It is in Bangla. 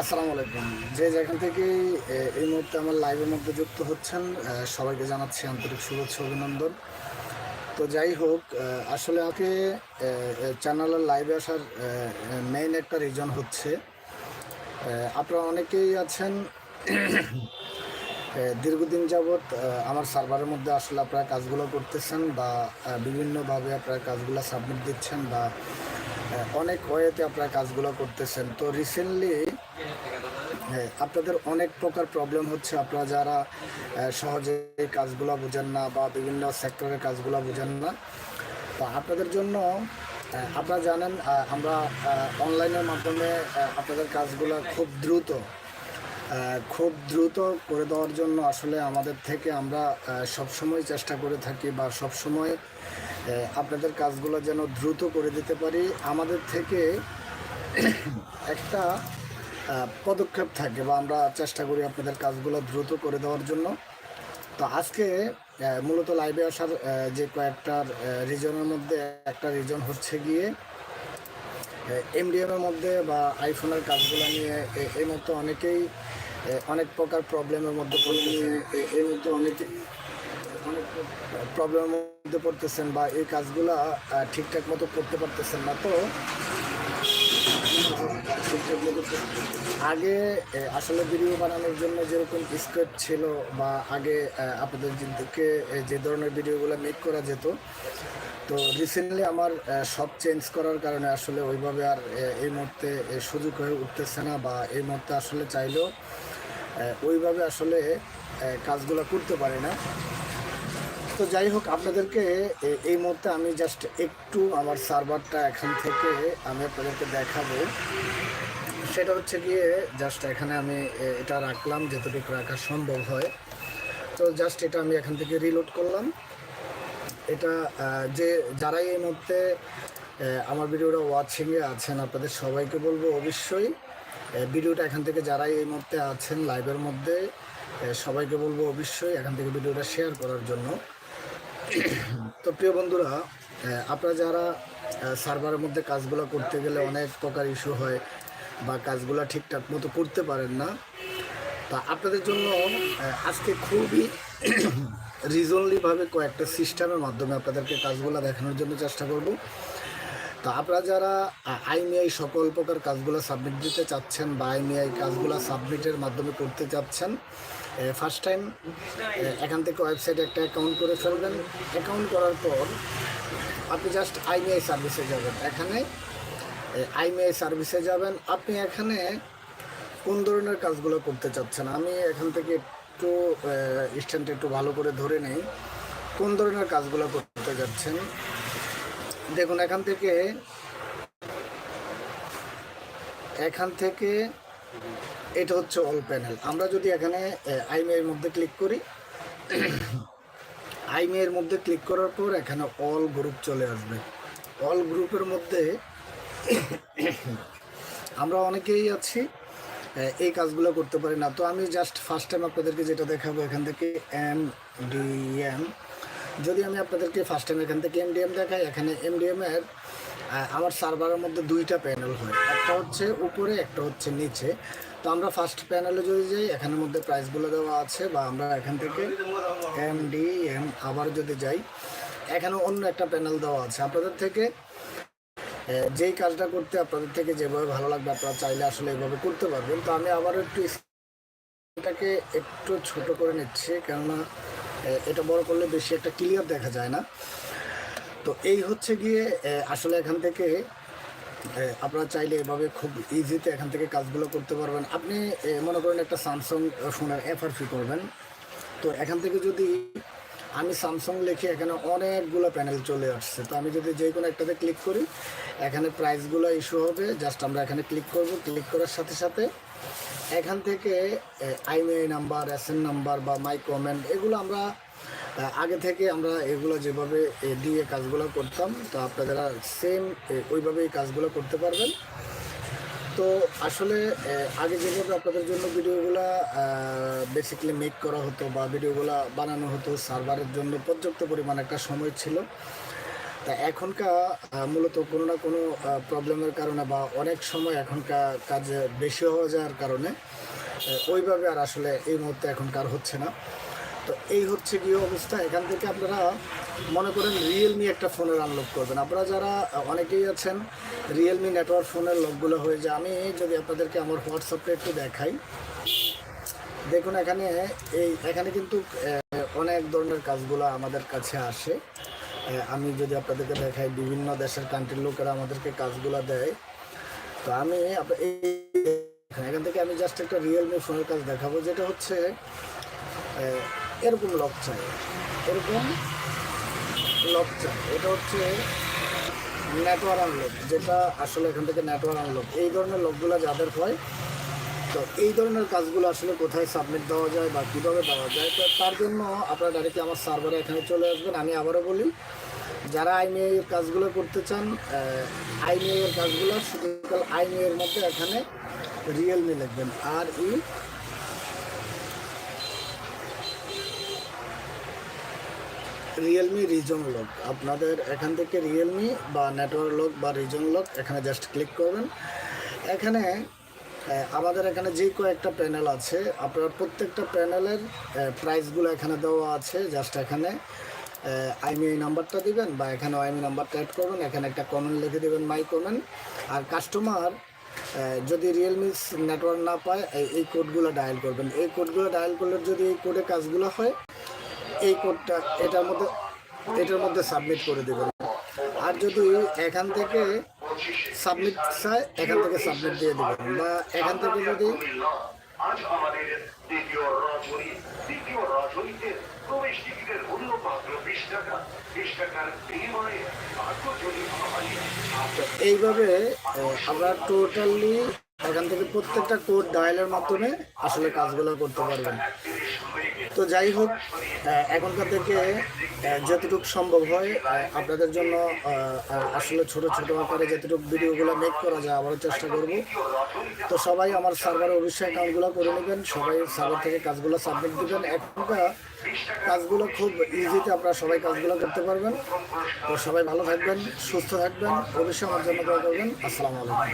আসসালামু আলাইকুম। যে যেখান থেকে এই মুহূর্তে আমার লাইভের মধ্যে যুক্ত হচ্ছেন সবাইকে জানাচ্ছি আন্তরিক শুভেচ্ছা, অভিনন্দন। তো যাই হোক আসলে আমাকে চ্যানেলের লাইভে আসার মেইন একটা রিজন হচ্ছে আপনারা অনেকেই আছেন দীর্ঘদিন যাবৎ আমার সার্ভারের মধ্যে আসলে আপনারা কাজগুলো করতেছেন বা বিভিন্নভাবে আপনারা কাজগুলো সাবমিট দিচ্ছেন বা অনেক ওয়েতে আপনারা কাজগুলো করতেছেন। তো রিসেন্টলি আপনাদের অনেক প্রকার প্রবলেম হচ্ছে। আপনারা যারা সহজে কাজগুলো বোঝেন না বা বিভিন্ন সেক্টরের কাজগুলো বোঝেন না, তো আপনাদের জন্য আপনারা জানেন আমরা অনলাইনের মাধ্যমে আপনাদের কাজগুলো খুব দ্রুত খুব দ্রুত করে দেওয়ার জন্য আসলে আমাদের থেকে আমরা সব সময় চেষ্টা করে থাকি বা সব সময় আপনাদের কাজগুলো যেন দ্রুত করে দিতে পারি। আমাদের থেকে একটা পদক্ষেপ থাকে বা আমরা চেষ্টা করি আপনাদের কাজগুলো দ্রুত করে দেওয়ার জন্য। তো আজকে মূলত লাইভে আসার যে কয়েকটার রিজনের মধ্যে একটা রিজন হচ্ছে গিয়ে এমডিএমের মধ্যে বা আইফোনের কাজগুলো নিয়ে এই মধ্যে অনেকেই অনেক প্রকার প্রবলেমের মধ্যে এ- এই মধ্যে অনেকে অনেক প্রবলেমের মধ্যে পড়তেছেন বা এই কাজগুলা ঠিকঠাক মতো করতে পারতেছেন না। তো আগে আসলে ভিডিও বানানোর জন্য যেরকম স্ক্রিপ্ট ছিল বা আগে আপনাদের যেদিকে এ, যে ধরনের ভিডিওগুলো মেক করা যেত তো রিসেন্টলি আমার সব চেঞ্জ করার কারণে আসলে ওইভাবে আর এই মুহূর্তে সুযোগ হয়ে উঠতেছে না বা এই মুহূর্তে আসলে চাইলেও ওইভাবে আসলে কাজগুলো করতে পারি না। তো যাই হোক, আপনাদেরকে এই মুহূর্তে আমি জাস্ট একটু আমার সার্ভারটা এখান থেকে আমি আপনাদেরকে দেখাবো। সেটা হচ্ছে গিয়ে জাস্ট এখানে আমি এটা রাখলাম যতটুকু রাখা সম্ভব হয়। তো জাস্ট এটা আমি এখান থেকে রিলোড করলাম। এটা যে, যারাই এই মুহূর্তে আমার ভিডিওটা ওয়াচিংয়ে আছেন, আপনাদের সবাইকে বলব অবশ্যই ভিডিওটা এখান থেকে যারাই এই মুহূর্তে আছেন লাইভের মধ্যে সবাইকে বলব অবশ্যই এখান থেকে ভিডিওটা শেয়ার করার জন্য। তো প্রিয় বন্ধুরা আপনারা যারা সার্ভারের মধ্যে কাজগুলো করতে গেলে অনেক প্রকার ইস্যু হয় বা কাজগুলো ঠিকঠাক মতো করতে পারেন না, তা আপনাদের জন্য আজকে খুবই রিজনলিভাবে কয়েকটা সিস্টেমের মাধ্যমে আপনাদেরকে কাজগুলো দেখানোর জন্য চেষ্টা করব। তো আপনারা যারা আইমিআই সকল প্রকার কাজগুলো সাবমিট দিতে চাচ্ছেন বা আইমিআই কাজগুলো সাবমিটের মাধ্যমে করতে চাচ্ছেন ফার্স্ট টাইম এখান থেকে ওয়েবসাইটে একটা অ্যাকাউন্ট করে ফেলবেন। অ্যাকাউন্ট করার পর আপনি জাস্ট আইমিআই সার্ভিসে যাবেন। এখানে আইমিআই সার্ভিসে যাবেন। আপনি এখানে কোন ধরনের কাজগুলো করতে চাচ্ছেন? আমি এখান থেকে একটু স্ট্যান্ড একটু ভালো করে ধরে নেই। কোন ধরনের কাজগুলো করতে যাচ্ছেন? দেখুন, এখান থেকে এখান থেকে এটা হচ্ছে অল প্যানেল আমরা যদি এখানে আইমের মধ্যে ক্লিক করি আইমের মধ্যে ক্লিক করার পর এখানে অল গ্রুপ চলে আসবে। অল গ্রুপের মধ্যে আমরা অনেকেই আছি এই কাজগুলো করতে পারি না। তো আমি জাস্ট ফার্স্ট টাইম আপনাদেরকে যেটা দেখাবো এখান থেকে এম ডিএম যদি আমি আপনাদেরকে ফার্স্ট টাইম এখান থেকে এম এমডিএম দেখাই এখানে এমডিএম এর আহ, আমার সার্ভারের মধ্যে দুইটা প্যানেল হয়। একটা হচ্ছে উপরে, একটা হচ্ছে নিচে। তো আমরা ফার্স্ট প্যানেলে যদি যাই, এখানের মধ্যে প্রাইসগুলো দেওয়া আছে বা আমরা এখান থেকে এম ডি এম আবার যদি যাই এখানে অন্য একটা প্যানেল দেওয়া আছে। আপনাদের থেকে যেই কাজটা করতে আপনাদের থেকে যেভাবে ভালো লাগবে, আপনারা চাইলে আসলে এভাবে করতে পারবেন। তো আমি আবার একটু এটাকে একটু ছোট করে নিচ্ছি, কেননা এটা বড় করলে বেশি একটা ক্লিয়ার দেখা যায় না। তো এই হচ্ছে গিয়ে আসলে এখান থেকে আপনারা চাইলে এভাবে খুব ইজিতে এখান থেকে কাজগুলো করতে পারবেন। আপনি মনে করেন একটা স্যামসাং ফোনের এফআরপি করবেন। তো এখান থেকে যদি আমি স্যামসাং লিখে এখানে অনেকগুলো প্যানেল চলে আসছে, তো আমি যদি যে কোনো একটাতে ক্লিক করি, এখানে প্রাইসগুলো ইস্যু হবে। জাস্ট আমরা এখানে ক্লিক করব। ক্লিক করার সাথে সাথে এখান থেকে IMEI number S N number বা মাই কমেন্ট এগুলো আমরা আগে থেকে আমরা এগুলো যেভাবে দিয়ে কাজগুলো করতাম, তো আপনারা সেম ওইভাবেই কাজগুলো করতে পারবেন। তো আসলে আগে যেভাবে আপনাদের জন্য ভিডিওগুলো বেসিক্যালি মেক করা হতো বা ভিডিওগুলো বানানো হতো, সার্ভারের জন্য পর্যাপ্ত পরিমাণ একটা সময় ছিল। তা এখনকার মূলত কোনো না কোনো প্রবলেমের কারণে বা অনেক সময় এখনকার কাজ বেশি হয়ে যাওয়ার কারণে ওইভাবে আর আসলে এই মুহূর্তে এখনকার হচ্ছে না। তো এই হচ্ছে গিয়ে অবস্থা? এখান থেকে আপনারা মনে করেন রিয়েলমি একটা ফোনের আনলক করবেন। আপনারা যারা, অনেকেই আছেন রিয়েলমি নেটওয়ার্ক ফোনের লকগুলো হয়ে যায়, আমি যদি আপনাদেরকে আমার হোয়াটসঅ্যাপে একটু দেখাই। দেখুন, এখানে এই, এখানে কিন্তু অনেক ধরনের কাজগুলো আমাদের কাছে আসে। আমি যদি আপনাদেরকে দেখাই, বিভিন্ন দেশের কান্ট্রির লোকেরা আমাদেরকে কাজগুলো দেয়। তো আমি এখান থেকে আমি জাস্ট একটা রিয়েলমি ফোনের কাজ দেখাবো, যেটা হচ্ছে এরকম লক চাই এরকম লক চাই এটা হচ্ছে নেটওয়ার্ক আনলক যেটা আসলে এখান থেকে নেটওয়ার্ক আনলক এই ধরনের লকগুলো যাদের হয়, তো এই ধরনের কাজগুলো আসলে কোথায় সাবমিট দেওয়া যায় বা কীভাবে দেওয়া যায়, তো তার জন্য আপনারা ডাইরেক্টলি আমার সার্ভারে এখানে চলে আসবেন। আমি আবারও বলি, যারা আইমিআই এর কাজগুলো করতে চান আইমিআই এর কাজগুলো, শুধু আইমিআই এর মধ্যে এখানে রিয়েলমি লিখবেন আর ই রিয়েলমি রিজন লক আপনাদের এখান থেকে রিয়েলমি বা নেটওয়ার্ক লক বা রিজন লক এখানে জাস্ট ক্লিক করবেন। এখানে আমাদের এখানে যে কয়েকটা প্যানেল আছে, আপনার প্রত্যেকটা প্যানেলের প্রাইসগুলো এখানে দেওয়া আছে জাস্ট এখানে। আইমিআই নাম্বারটা দিবেন বা এখানে আইমি নাম্বারটা অ্যাড করবেন, এখানে একটা কমেন্ট লিখে দেবেন মাই কমেন্ট আর কাস্টমার যদি রিয়েলমি নেটওয়ার্ক না পায়, এই কোডগুলো ডায়াল করবেন। এই কোডগুলো ডায়াল করলে যদি এই কোডে কাজগুলো হয় এই কোডটা এটার মধ্যে এটার মধ্যে সাবমিট করে দেবেন। আর যদি এখান থেকে সাবমিট চায়, এখান থেকে সাবমিট দিয়ে দেবেন। বা এখান থেকে যদি এইভাবে আমরা টোটালি এখান থেকে প্রত্যেকটা কোড ডায়ালের মাধ্যমে আসলে কাজগুলো করতে পারবেন। তো যাই হোক এখনকার থেকে যতটুকু সম্ভব হয় আপনাদের জন্য আসলে ছোট ছোট আকারে যতটুকু ভিডিওগুলো মেক করা যায়, আবারও চেষ্টা করব। তো সবাই আমার সার্ভারে অবশ্যই অ্যাকাউন্টগুলো করে নেবেন, সবাই সার্ভার থেকে কাজগুলো সাবমিট দেবেন। এখনকার কাজগুলো খুব ইজিতে আপনারা সবাই কাজগুলো করতে পারবেন। তো সবাই ভালো থাকবেন, সুস্থ থাকবেন, অবশ্যই আমার জন্য দোয়া করবেন। আসসালামু আলাইকুম।